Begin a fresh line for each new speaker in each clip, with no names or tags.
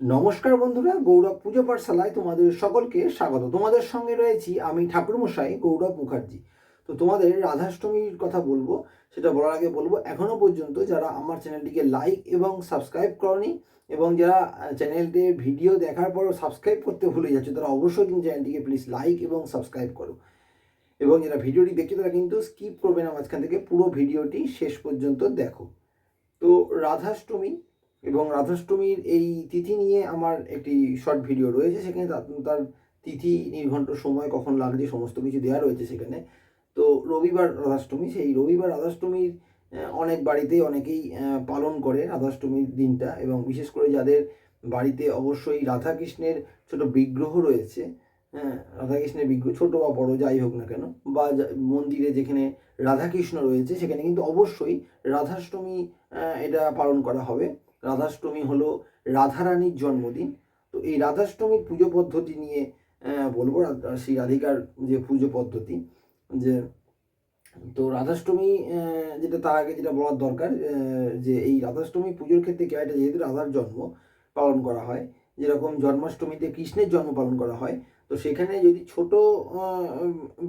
নমস্কার বন্ধুরা, গৌরব পুজো পাঠশালায় তোমাদের সকলকে স্বাগত। তোমাদের সঙ্গে রয়েছি আমি ঠাকুরমশাই গৌরব মুখার্জি। তো তোমাদের রাধাষ্টমীর কথা বলব, সেটা বলার আগে বলব, এখনও পর্যন্ত যারা আমার চ্যানেলটিকে লাইক এবং সাবস্ক্রাইব করনি এবং যারা চ্যানেলটির ভিডিও দেখার পরও সাবস্ক্রাইব করতে ভুলে যাচ্ছে, তারা অবশ্যই কিন্তু চ্যানেলটিকে প্লিজ লাইক এবং সাবস্ক্রাইব করো। এবং যারা ভিডিওটি দেখছ, তারা কিন্তু স্কিপ করবে না, মাঝখান থেকে পুরো ভিডিওটি শেষ পর্যন্ত দেখো। তো রাধাষ্টমী এবং রাধাষ্টমীর এই তিথি নিয়ে আমার একটি শর্ট ভিডিও রয়েছে সেখানে তার তিথি নির্ঘণ্ট সময় কখন লাগছে সমস্ত কিছু দেওয়া রয়েছে সেখানে। তো রবিবার রাধাষ্টমী, সেই রবিবার রাধাষ্টমীর অনেক বাড়িতেই অনেকেই পালন করে রাধাষ্টমীর দিনটা এবং বিশেষ করে যাদের বাড়িতে অবশ্যই রাধাকৃষ্ণের ছোট বিগ্রহ রয়েছে হ্যাঁ রাধাকৃষ্ণের বিগ্রহ, ছোটো বা বড় যাই হোক না কেন, বা মন্দিরে যেখানে রাধাকৃষ্ণ রয়েছে সেখানে কিন্তু অবশ্যই রাধাষ্টমী এটা পালন করা হবে। রাধাষ্টমী হলো রাধারানীর জন্মদিন। তো এই রাধাষ্টমীর পুজো পদ্ধতি নিয়ে বলব শ্রী রাধিকার যে পুজো পদ্ধতি, যে, তো রাধাষ্টমী যেটা তার আগে যেটা বলার দরকার যে এই রাধাষ্টমী পুজোর ক্ষেত্রে কি এটা যেহেতু রাধার জন্ম পালন করা হয়, যেরকম জন্মাষ্টমীতে কৃষ্ণের জন্ম পালন করা হয়, তো সেখানে যদি ছোট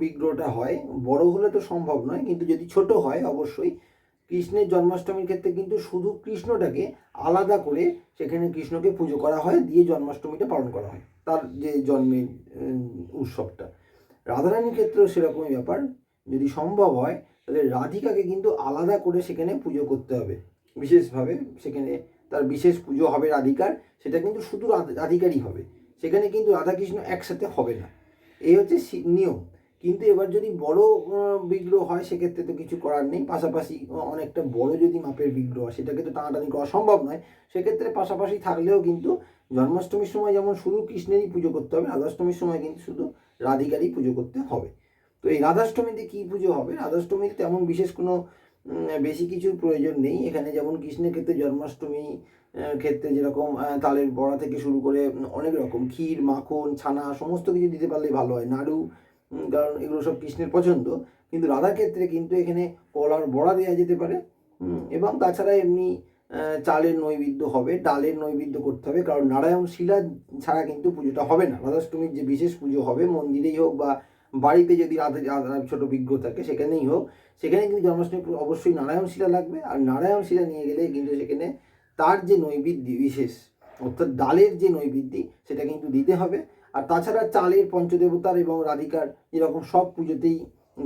বিগ্রহটা হয়, বড় হলে তো সম্ভব নয়, কিন্তু যদি ছোট হয় অবশ্যই কৃষ্ণের জন্মাষ্টমীর ক্ষেত্রে কিন্তু শুধু কৃষ্ণটাকে আলাদা করে সেখানে কৃষ্ণকে পুজো করা হয়, দিয়ে জন্মাষ্টমীটা পালন করা হয়, তার যে জন্মের উৎসবটা। রাধারানীর ক্ষেত্রেও সেরকমই ব্যাপার, যদি সম্ভব হয়, তাহলে রাধিকাকে কিন্তু আলাদা করে সেখানে পুজো করতে হবে। বিশেষভাবে সেখানে তার বিশেষ পুজো হবে রাধিকার, সেটা কিন্তু শুধু রাধ- রাধিকারই হবে। সেখানে কিন্তু রাধাকৃষ্ণ একসাথে হবে না। এই হচ্ছে নিয়ম। কিন্তু এবার যদি বড় বিগ্রহ হয়, সেক্ষেত্রে তো কিছু করার নেই। পাশাপাশি অনেকটা বড় যদি মাপের বিগ্রহ হয়, সেটাকে তো টানাটানি করা সম্ভব নয়। সেক্ষেত্রে পাশাপাশি থাকলেও কিন্তু জন্মাষ্টমীর সময় যেমন শুধু কৃষ্ণেরই পুজো করতে হবে, রাধাষ্টমীর সময় কিন্তু শুধু রাধিকারই পুজো করতে হবে। তো এই রাধাষ্টমীতে কী পুজো হবে? রাধাষ্টমীতে তেমন বিশেষ কোনো বেশি কিছুর প্রয়োজন নেই। এখানে যেমন কৃষ্ণের ক্ষেত্রে জন্মাষ্টমী ক্ষেত্রে যেরকম তালের বড়া থেকে শুরু করে অনেক রকম ক্ষীর, মাখন, ছানা, সমস্ত কিছু দিতে পারলে ভালো হয়। নাড়ু কারণ এগুলো সব কৃষ্ণের পছন্দ। কিন্তু রাধার ক্ষেত্রে কিন্তু এখানে কলার বড়া দেওয়া যেতে পারে। এবং তাছাড়া এমনি চালের নৈবেদ্য হবে, ডালের নৈবেদ্য করতে হবে, কারণ নারায়ণ শিলা ছাড়া কিন্তু পুজোটা হবে না। রাধাষ্টমীর যে বিশেষ পুজো হবে, মন্দিরেই হোক বা বাড়িতে যদি রাধা রাধার ছোট বিগ্রহ থাকে, সেখানেই হোক। সেখানে কিন্তু জন্মাষ্টমী অবশ্যই নারায়ণ শিলা লাগবে। আর নারায়ণ শিলা নিয়ে গেলে কিন্তু সেখানে তার যে নৈবেদ্য বিশেষ, অর্থাৎ ডালের যে নৈবেদ্য, সেটা কিন্তু দিতে হবে। আর তাছাড়া চালের পঞ্চদেবতার এবং রাধিকার যেরকম সব পুজোতেই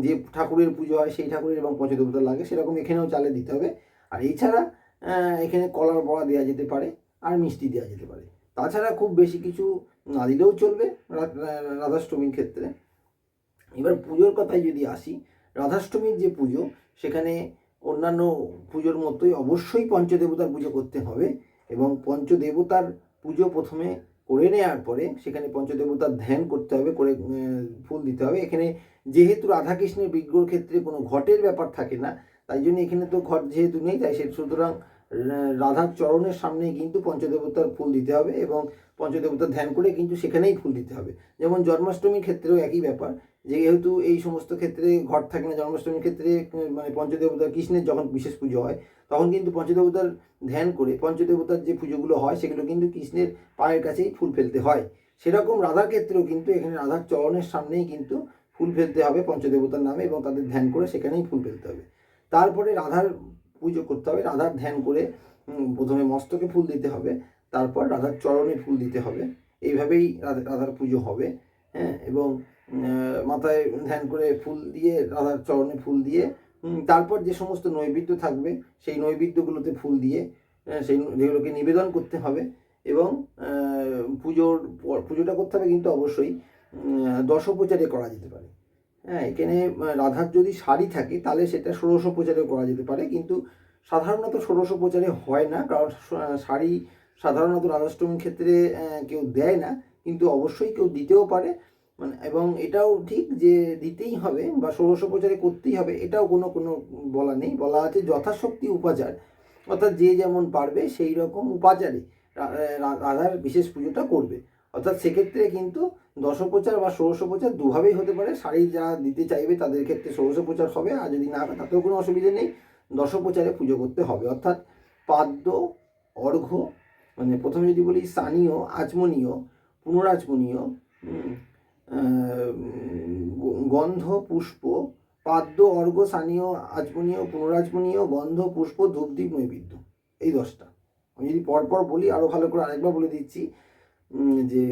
যে ঠাকুরের পুজো হয়, সেই ঠাকুরের এবং পঞ্চদেবতার লাগে, সেরকম এখানেও চালে দিতে হবে। আর এছাড়া এখানে কলার বড়া দেওয়া যেতে পারে আর মিষ্টি দেওয়া যেতে পারে। তাছাড়া খুব বেশি কিছু না দিলেও চলবে রাধাষ্টমীর ক্ষেত্রে। এবার পুজোর কথায় যদি আসি, রাধাষ্টমীর যে পুজো, সেখানে অন্যান্য পুজোর মতোই অবশ্যই পঞ্চদেবতার পুজো করতে হবে এবং পঞ্চদেবতার পুজো প্রথমে করে নেওয়ার পরে সেখানে পঞ্চদেবতার ধ্যান করতে হবে, করে ফুল দিতে হবে। এখানে যেহেতু রাধাকৃষ্ণের বিগ্রহের ক্ষেত্রে কোনো ঘটের ব্যাপার থাকে না, তাই জন্য এখানে তো ঘট যেহেতু নেই, তাই সে, সুতরাং রাধার চরণের সামনে কিন্তু পঞ্চদেবতার ফুল দিতে হবে এবং পঞ্চদেবতার ধ্যান করে কিন্তু সেখানেই ফুল দিতে হবে। যেমন জন্মাষ্টমীর ক্ষেত্রেও একই ব্যাপার যেহেতু এই সমস্ত ক্ষেত্রে ঘট থাকে না, জন্মাষ্টমীর ক্ষেত্রে মানে পঞ্চদেবতা কৃষ্ণের যখন বিশেষ পুজো হয়, তখন কিন্তু পঞ্চদেবতার ধ্যান করে পঞ্চদেবতার যে পুজোগুলো হয়, সেগুলো কিন্তু কৃষ্ণের পায়ের কাছেই ফুল ফেলতে হয়। সেরকম রাধার ক্ষেত্রেও কিন্তু এখানে রাধার চরণের সামনেই কিন্তু ফুল ফেলতে হবে পঞ্চদেবতার নামে এবং তাদের ধ্যান করে সেখানেই ফুল ফেলতে হবে। তারপরে রাধার পুজো করতে হবে, রাধার ধ্যান করে প্রথমে মস্তকে ফুল দিতে হবে, তারপর রাধার চরণে ফুল দিতে হবে। এইভাবেই রাধা, রাধার পুজো হবে হ্যাঁ এবং মাথায় ধ্যান করে ফুল দিয়ে রাধার চরণে ফুল দিয়ে তারপর যে সমস্ত নৈবেদ্য থাকবে, সেই নৈবেদ্যগুলোতে ফুল দিয়ে সেই যেগুলোকে নিবেদন করতে হবে এবং পুজোর পুজোটা করতে হবে কিন্তু অবশ্যই দশোপচারে করা যেতে পারে। হ্যাঁ এখানে রাধার যদি শাড়ি থাকে, তাহলে সেটা ষোড়শ প্রচারে করা যেতে পারে, কিন্তু সাধারণত ষোড়শ প্রচারে হয় না, কারণ শাড়ি সাধারণত রাধাষ্টমীর ক্ষেত্রে কেউ দেয় না, কিন্তু অবশ্যই কেউ দিতেও পারে। মানে এবং এটাও ঠিক যে দিতেই হবে বা ষোড়শ প্রচারে করতেই হবে, এটাও কোনো কোনো বলা নেই। বলা আছে যথাশক্তি উপাচার, অর্থাৎ যে যেমন পারবে সেই রকম উপাচারে রাধার বিশেষ পুজোটা করবে। অর্থাৎ সেক্ষেত্রে কিন্তু দশপ্রচার বা ষোড়শোপচার দুভাবেই হতে পারে। শাড়ি যারা দিতে চাইবে তাদের ক্ষেত্রে ষোড়শোপচার হবে, আর যদি না তাতেও কোনো অসুবিধা নেই। দশপ্রচারে পুজো করতে হবে। অর্থাৎ পাদ্য, অর্ঘ্য মানে প্রথমে যদি বলি স্থানীয় আচমনীয় পুনরাচমনীয় গন্ধ, পুষ্প, পাদ্য, অর্ঘ, স্থানীয় আচমনীয় পুনরাচমনীয় গন্ধ, পুষ্প ধূপদীপ নৈবেদ্য এই দশটা। আমি যদি পরপর বলি আরও ভালো করে আরেকবার বলে দিচ্ছি যে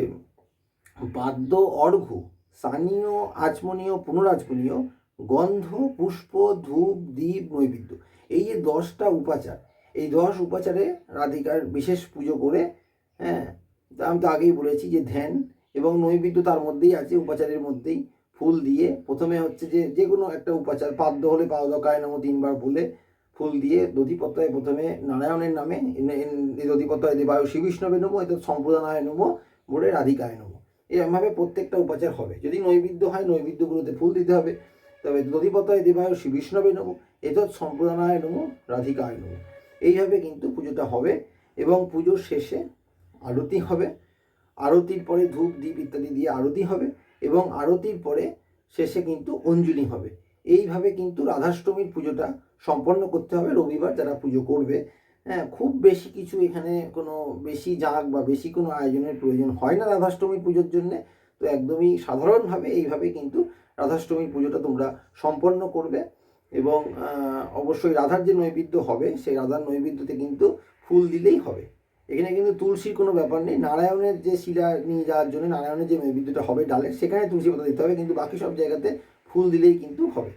বাদ্য অর্ঘ, স্থানীয় আচমনীয় পুনরাচমনীয় গন্ধ, পুষ্প ধূপ দীপ নৈবেদ্য এই যে দশটা উপাচার, এই দশ উপাচারে রাধিকার বিশেষ পুজো করে হ্যাঁ আমি তো আগেই বলেছি যে ধ্যান এবং নৈবেদ্য তার মধ্যেই আছে, উপাচারের মধ্যেই ফুল দিয়ে। প্রথমে হচ্ছে যে যে কোনো একটা উপাচার, পাদ্য হলে পাদকায় নম তিনবার বলে ফুল দিয়ে দধিপত্রায় প্রথমে নারায়ণের নামে দধিপত্রায় দেবায়ু শ্রী বিষ্ণবে নমো, এত সম্প্রদানায় নমো বলে রাধিকায় নমো। এরকমভাবে প্রত্যেকটা উপাচার হবে। যদি নৈবেদ্য হয়, নৈবেদ্যগুলোতে ফুল দিতে হবে। তবে দধিপত্রায় দেবায়ু শ্রী বিষ্ণবে নমো, এত সম্প্রদানায় নমো, রাধিকায় নমো। এইভাবে কিন্তু পুজোটা হবে এবং পুজোর শেষে আরতি হবে। আরতির পরে ধূপ দ্বীপ ইত্যাদি দিয়ে আরতি হবে এবং আরতির পরে শেষে কিন্তু অঞ্জলি হবে। এইভাবে কিন্তু রাধাষ্টমীর পুজোটা সম্পন্ন করতে হবে। রবিবার যারা পুজো করবে হ্যাঁ খুব বেশি কিছু এখানে কোনো বেশি জাঁক বা বেশি কোনো আয়োজনের প্রয়োজন হয় না রাধাষ্টমী পুজোর জন্যে। তো একদমই সাধারণভাবে এইভাবে কিন্তু রাধাষ্টমীর পুজোটা তোমরা সম্পন্ন করবে এবং অবশ্যই রাধার যে নৈবেদ্য হবে, সেই রাধার নৈবেদ্যতে কিন্তু ফুল দিলেই হবে। এখানে কিন্তু তুলসীর কোনো ব্যাপার নেই। নারায়ণের যে শিলা নিয়ে যাওয়ার জন্য নারায়ণের যে নৈবেদ্যটা হবে ডালে, সেখানে তুলসী পাতা দিতে হবে, কিন্তু বাকি সব জায়গাতে ফুল দিলেই কিন্তু হবে।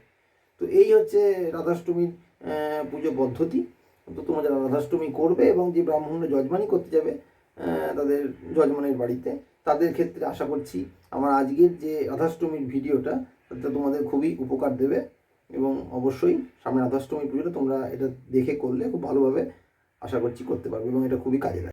তো এই হচ্ছে রাধাষ্টমীর পুজো পদ্ধতি। তো তোমরা যারা রাধাষ্টমী করবে এবং যে ব্রাহ্মণরা যজমানি করতে যাবে তাদের যজমানের বাড়িতে, তাদের ক্ষেত্রে আশা করছি আমার আজকের যে রাধাষ্টমীর ভিডিওটা, তাতে তোমাদের খুবই উপকার দেবে। এবং অবশ্যই সামনে রাধাষ্টমী পুজোটা তোমরা এটা দেখে করলে খুব ভালোভাবে আশা করছি করতে পারবে এবং এটা খুবই কাজে লাগে